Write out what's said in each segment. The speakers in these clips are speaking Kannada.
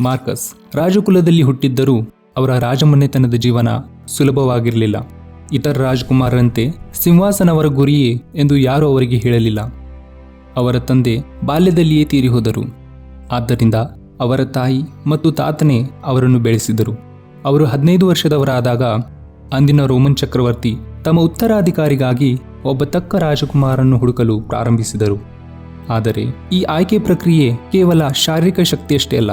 ಮಾರ್ಕಸ್ ರಾಜಕುಲದಲ್ಲಿ ಹುಟ್ಟಿದ್ದರೂ ಅವರ ರಾಜಮನೆತನದ ಜೀವನ ಸುಲಭವಾಗಿರಲಿಲ್ಲ. ಇತರ ರಾಜಕುಮಾರರಂತೆ ಸಿಂಹಾಸನವರ ಗುರಿಯೇ ಎಂದು ಯಾರೂ ಅವರಿಗೆ ಹೇಳಲಿಲ್ಲ. ಅವರ ತಂದೆ ಬಾಲ್ಯದಲ್ಲಿಯೇ ತೀರಿ ಹೋದರು ಆದ್ದರಿಂದ ಅವರ ತಾಯಿ ಮತ್ತು ತಾತನೇ ಅವರನ್ನು ಬೆಳೆಸಿದರು. ಅವರು ಹದಿನೈದು ವರ್ಷದವರಾದಾಗ ಅಂದಿನ ರೋಮನ್ ಚಕ್ರವರ್ತಿ ತಮ್ಮ ಉತ್ತರಾಧಿಕಾರಿಗಾಗಿ ಒಬ್ಬ ತಕ್ಕ ರಾಜಕುಮಾರನ್ನು ಹುಡುಕಲು ಪ್ರಾರಂಭಿಸಿದರು. ಆದರೆ ಈ ಆಯ್ಕೆ ಪ್ರಕ್ರಿಯೆ ಕೇವಲ ಶಾರೀರಿಕ ಶಕ್ತಿಯಷ್ಟೇ ಅಲ್ಲ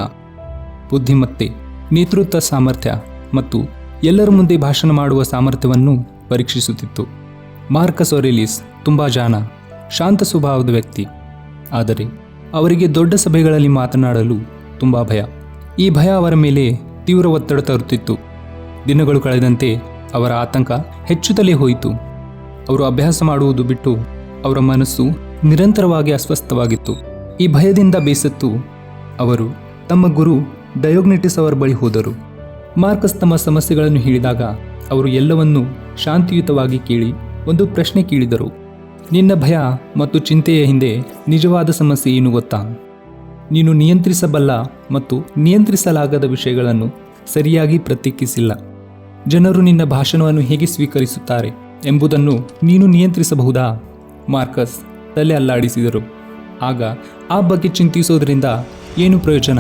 ಬುದ್ಧಿಮತ್ತೆ, ನೇತೃತ್ವ ಸಾಮರ್ಥ್ಯ ಮತ್ತು ಎಲ್ಲರ ಮುಂದೆ ಭಾಷಣ ಮಾಡುವ ಸಾಮರ್ಥ್ಯವನ್ನು ಪರೀಕ್ಷಿಸುತ್ತಿತ್ತು. ಮಾರ್ಕಸ್ ಒರೆಲಿಸ್ ತುಂಬ ಜಾಣ, ಶಾಂತ ಸ್ವಭಾವದ ವ್ಯಕ್ತಿ. ಆದರೆ ಅವರಿಗೆ ದೊಡ್ಡ ಸಭೆಗಳಲ್ಲಿ ಮಾತನಾಡಲು ತುಂಬ ಭಯ. ಈ ಭಯ ಅವರ ಮೇಲೆ ತೀವ್ರ ಒತ್ತಡ ತರುತ್ತಿತ್ತು. ದಿನಗಳು ಕಳೆದಂತೆ ಅವರ ಆತಂಕ ಹೆಚ್ಚುತ್ತಲೇ ಹೋಯಿತು. ಅವರು ಅಭ್ಯಾಸ ಮಾಡುವುದು ಬಿಟ್ಟು ಅವರ ಮನಸ್ಸು ನಿರಂತರವಾಗಿ ಅಸ್ವಸ್ಥವಾಗಿತ್ತು. ಈ ಭಯದಿಂದ ಬೇಸತ್ತು ಅವರು ತಮ್ಮ ಗುರು ಡಯೋಗ್ನೆಟಿಸ್ ಅವರ ಬಳಿ ಹೋದರು. ಮಾರ್ಕಸ್ ತಮ್ಮ ಸಮಸ್ಯೆಗಳನ್ನು ಹೇಳಿದಾಗ ಅವರು ಎಲ್ಲವನ್ನೂ ಶಾಂತಿಯುತವಾಗಿ ಕೇಳಿ ಒಂದು ಪ್ರಶ್ನೆ ಕೇಳಿದರು. ನಿನ್ನ ಭಯ ಮತ್ತು ಚಿಂತೆಯ ಹಿಂದೆ ನಿಜವಾದ ಸಮಸ್ಯೆ ಏನು ಗೊತ್ತಾ? ನೀನು ನಿಯಂತ್ರಿಸಬಲ್ಲ ಮತ್ತು ನಿಯಂತ್ರಿಸಲಾಗದ ವಿಷಯಗಳನ್ನು ಸರಿಯಾಗಿ ಪ್ರತ್ಯೇಕಿಸಿಲ್ಲ. ಜನರು ನಿನ್ನ ಭಾಷಣವನ್ನು ಹೇಗೆ ಸ್ವೀಕರಿಸುತ್ತಾರೆ ಎಂಬುದನ್ನು ನೀನು ನಿಯಂತ್ರಿಸಬಹುದಾ? ಮಾರ್ಕಸ್ ತಲೆ ಅಲ್ಲಾಡಿಸಿದರು. ಆಗ ಆ ಬಗ್ಗೆ ಚಿಂತಿಸೋದರಿಂದ ಏನು ಪ್ರಯೋಜನ?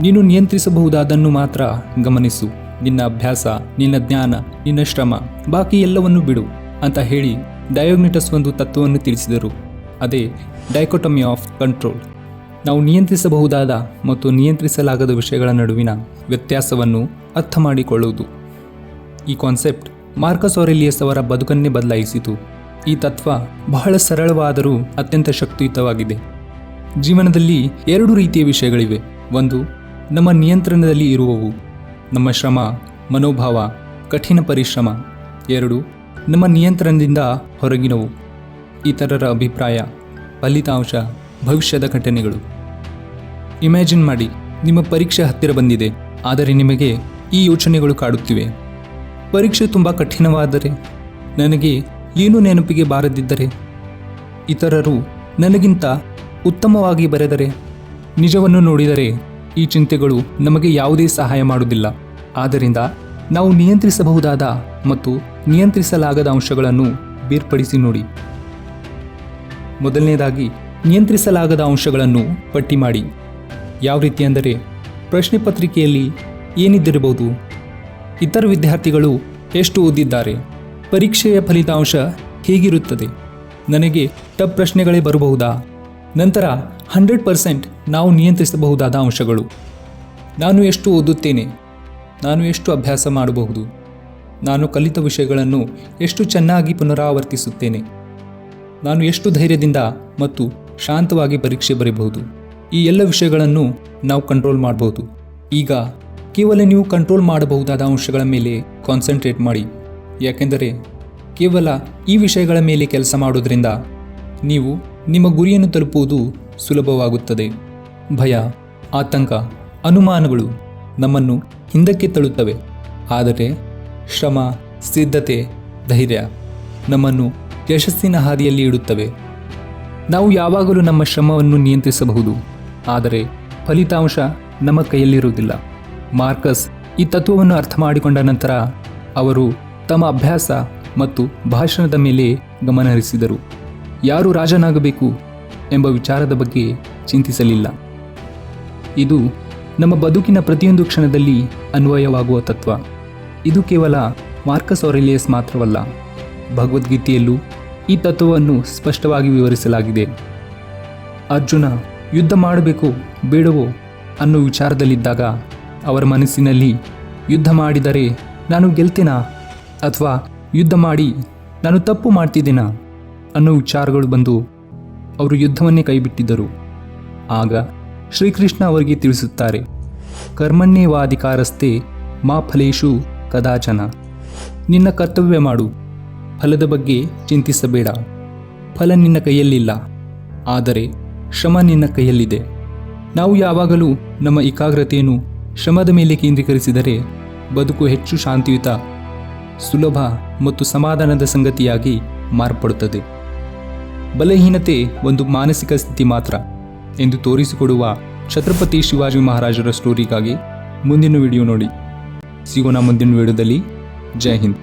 ನೀನು ನಿಯಂತ್ರಿಸಬಹುದಾದನ್ನು ಮಾತ್ರ ಗಮನಿಸು. ನಿನ್ನ ಅಭ್ಯಾಸ, ನಿನ್ನ ಜ್ಞಾನ, ನಿನ್ನ ಶ್ರಮ, ಬಾಕಿ ಎಲ್ಲವನ್ನು ಬಿಡು ಅಂತ ಹೇಳಿ ಡಯೋಗ್ನಿಟಸ್ ಒಂದು ತತ್ವವನ್ನು ತಿಳಿಸಿದರು. ಅದೇ ಡೈಕೋಟಮಿ ಆಫ್ ಕಂಟ್ರೋಲ್. ನಾವು ನಿಯಂತ್ರಿಸಬಹುದಾದ ಮತ್ತು ನಿಯಂತ್ರಿಸಲಾಗದ ವಿಷಯಗಳ ನಡುವಿನ ವ್ಯತ್ಯಾಸವನ್ನು ಅರ್ಥ ಮಾಡಿಕೊಳ್ಳುವುದು ಈ ಕಾನ್ಸೆಪ್ಟ್ ಮಾರ್ಕಸ್ ಒರೆಲಿಯಸ್ ಅವರ ಬದುಕನ್ನೇ ಬದಲಾಯಿಸಿತು. ಈ ತತ್ವ ಬಹಳ ಸರಳವಾದರೂ ಅತ್ಯಂತ ಶಕ್ತಿಯುತವಾಗಿದೆ. ಜೀವನದಲ್ಲಿ ಎರಡು ರೀತಿಯ ವಿಷಯಗಳಿವೆ. ಒಂದು ನಮ್ಮ ನಿಯಂತ್ರಣದಲ್ಲಿ ಇರುವವು. ನಮ್ಮ ಶ್ರಮ, ಮನೋಭಾವ, ಕಠಿಣ ಪರಿಶ್ರಮ. ಎರಡು, ನಮ್ಮ ನಿಯಂತ್ರಣದಿಂದ ಹೊರಗಿನವು. ಇತರರ ಅಭಿಪ್ರಾಯ, ಫಲಿತಾಂಶ, ಭವಿಷ್ಯದ ಘಟನೆಗಳು. ಇಮ್ಯಾಜಿನ್ ಮಾಡಿ, ನಿಮ್ಮ ಪರೀಕ್ಷೆ ಹತ್ತಿರ ಬಂದಿದೆ, ಆದರೆ ನಿಮಗೆ ಈ ಯೋಚನೆಗಳು ಕಾಡುತ್ತಿವೆ. ಪರೀಕ್ಷೆ ತುಂಬ ಕಠಿಣವಾದರೆ ನನಗೆ ಏನು ನೆನಪಿಗೆ ಬಾರದಿದ್ದರೆ? ಇತರರು ನನಗಿಂತ ಉತ್ತಮವಾಗಿ ಬರೆದರೆ, ನಿಜವನ್ನು ನೋಡಿದರೆ ಈ ಚಿಂತೆಗಳು ನಮಗೆ ಯಾವುದೇ ಸಹಾಯ ಮಾಡುವುದಿಲ್ಲ. ಆದ್ದರಿಂದ ನಾವು ನಿಯಂತ್ರಿಸಬಹುದಾದ ಮತ್ತು ನಿಯಂತ್ರಿಸಲಾಗದ ಅಂಶಗಳನ್ನು ಬೇರ್ಪಡಿಸಿ ನೋಡಿ. ಮೊದಲನೇದಾಗಿ, ನಿಯಂತ್ರಿಸಲಾಗದ ಅಂಶಗಳನ್ನು ಪಟ್ಟಿ ಮಾಡಿ. ಯಾವ ರೀತಿ ಅಂದರೆ, ಪ್ರಶ್ನೆ ಪತ್ರಿಕೆಯಲ್ಲಿ ಏನಿದ್ದಿರಬಹುದು? ಇತರ ವಿದ್ಯಾರ್ಥಿಗಳು ಎಷ್ಟು ಓದಿದ್ದಾರೆ? ಪರೀಕ್ಷೆಯ ಫಲಿತಾಂಶ ಹೇಗಿರುತ್ತದೆ? ನನಗೆ ಟಪ್ ಪ್ರಶ್ನೆಗಳೇ ಬರಬಹುದಾ? ನಂತರ ಹಂಡ್ರೆಡ್ ಪರ್ಸೆಂಟ್ ನಾವು ನಿಯಂತ್ರಿಸಬಹುದಾದ ಅಂಶಗಳು. ನಾನು ಎಷ್ಟು ಓದುತ್ತೇನೆ? ನಾನು ಎಷ್ಟು ಅಭ್ಯಾಸ ಮಾಡಬಹುದು? ನಾನು ಕಲಿತ ವಿಷಯಗಳನ್ನು ಎಷ್ಟು ಚೆನ್ನಾಗಿ ಪುನರಾವರ್ತಿಸುತ್ತೇನೆ? ನಾನು ಎಷ್ಟು ಧೈರ್ಯದಿಂದ ಮತ್ತು ಶಾಂತವಾಗಿ ಪರೀಕ್ಷೆ ಬರೆಯಬಹುದು ಈ ಎಲ್ಲ ವಿಷಯಗಳನ್ನು ನಾವು ಕಂಟ್ರೋಲ್ ಮಾಡಬಹುದು. ಈಗ ಕೇವಲ ನೀವು ಕಂಟ್ರೋಲ್ ಮಾಡಬಹುದಾದ ಅಂಶಗಳ ಮೇಲೆ ಕಾನ್ಸಂಟ್ರೇಟ್ ಮಾಡಿ. ಯಾಕೆಂದರೆ ಕೇವಲ ಈ ವಿಷಯಗಳ ಮೇಲೆ ಕೆಲಸ ಮಾಡೋದ್ರಿಂದ ನೀವು ನಿಮ್ಮ ಗುರಿಯನ್ನು ತಲುಪುವುದು ಸುಲಭವಾಗುತ್ತದೆ. ಭಯ, ಆತಂಕ, ಅನುಮಾನಗಳು ನಮ್ಮನ್ನು ಹಿಂದಕ್ಕೆ ತಳ್ಳುತ್ತವೆ. ಆದರೆ ಶ್ರಮ, ಸಿದ್ಧತೆ, ಧೈರ್ಯ ನಮ್ಮನ್ನು ಯಶಸ್ಸಿನ ಹಾದಿಯಲ್ಲಿ ಇಡುತ್ತವೆ. ನಾವು ಯಾವಾಗಲೂ ನಮ್ಮ ಶ್ರಮವನ್ನು ನಿಯಂತ್ರಿಸಬಹುದು. ಆದರೆ ಫಲಿತಾಂಶ ನಮ್ಮ ಕೈಯಲ್ಲಿರುವುದಿಲ್ಲ. ಮಾರ್ಕಸ್ ಈ ತತ್ವವನ್ನು ಅರ್ಥ ಮಾಡಿಕೊಂಡ ನಂತರ ಅವರು ತಮ್ಮ ಅಭ್ಯಾಸ ಮತ್ತು ಭಾಷಣದ ಮೇಲೆ ಗಮನ ಹರಿಸಿದರು ಯಾರು ರಾಜನಾಗಬೇಕು ಎಂಬ ವಿಚಾರದ ಬಗ್ಗೆ ಚಿಂತಿಸಲಿಲ್ಲ. ಇದು ನಮ್ಮ ಬದುಕಿನ ಪ್ರತಿಯೊಂದು ಕ್ಷಣದಲ್ಲಿ ಅನ್ವಯವಾಗುವ ತತ್ವ. ಇದು ಕೇವಲ ಮಾರ್ಕಸ್ ಆರೆಲಿಯಸ್ ಮಾತ್ರವಲ್ಲ, ಭಗವದ್ಗೀತೆಯಲ್ಲೂ ಈ ತತ್ವವನ್ನು ಸ್ಪಷ್ಟವಾಗಿ ವಿವರಿಸಲಾಗಿದೆ. ಅರ್ಜುನ ಯುದ್ಧ ಮಾಡಬೇಕು ಬೇಡವೋ ಅನ್ನೋ ವಿಚಾರದಲ್ಲಿದ್ದಾಗ ಅವರ ಮನಸ್ಸಿನಲ್ಲಿ ಯುದ್ಧ ಮಾಡಿದರೆ ನಾನು ಗೆಲ್ತೇನಾ ಅಥವಾ ಯುದ್ಧ ಮಾಡಿ ನಾನು ತಪ್ಪು ಮಾಡ್ತಿದ್ದೀನಾ? ಅನ್ನೋ ವಿಚಾರಗಳು ಬಂದು ಅವರು ಯುದ್ಧವನ್ನೇ ಕೈಬಿಟ್ಟಿದ್ದರು. ಆಗ ಶ್ರೀಕೃಷ್ಣ ಅವರಿಗೆ ತಿಳಿಸುತ್ತಾರೆ ಕರ್ಮಣ್ಯೇವಾಧಿಕಾರಸ್ಥೆ ಮಾ ಫಲೇಶು ಕದಾಚನ. ನಿನ್ನ ಕರ್ತವ್ಯ ಮಾಡು, ಫಲದ ಬಗ್ಗೆ ಚಿಂತಿಸಬೇಡ. ಫಲ ನಿನ್ನ ಕೈಯಲ್ಲಿಲ್ಲ, ಆದರೆ ಶ್ರಮ ನಿನ್ನ ಕೈಯಲ್ಲಿದೆ. ನಾವು ಯಾವಾಗಲೂ ನಮ್ಮ ಏಕಾಗ್ರತೆಯನ್ನು ಶ್ರಮದ ಮೇಲೆ ಕೇಂದ್ರೀಕರಿಸಿದರೆ ಬದುಕು ಹೆಚ್ಚು ಶಾಂತಿಯುತ, ಸುಲಭ ಮತ್ತು ಸಮಾಧಾನದ ಸಂಗತಿಯಾಗಿ ಮಾರ್ಪಡುತ್ತದೆ. ಬಲಹೀನತೆ ಒಂದು ಮಾನಸಿಕ ಸ್ಥಿತಿ ಮಾತ್ರ ಎಂದು ತೋರಿಸಿಕೊಡುವ ಛತ್ರಪತಿ ಶಿವಾಜಿ ಮಹಾರಾಜರ ಸ್ಟೋರಿಗಾಗಿ ಮುಂದಿನ ವಿಡಿಯೋ ನೋಡಿ. ಸಿಗೋಣ ಮುಂದಿನ ವಿಡಿಯೋದಲ್ಲಿ. ಜೈ ಹಿಂದ್.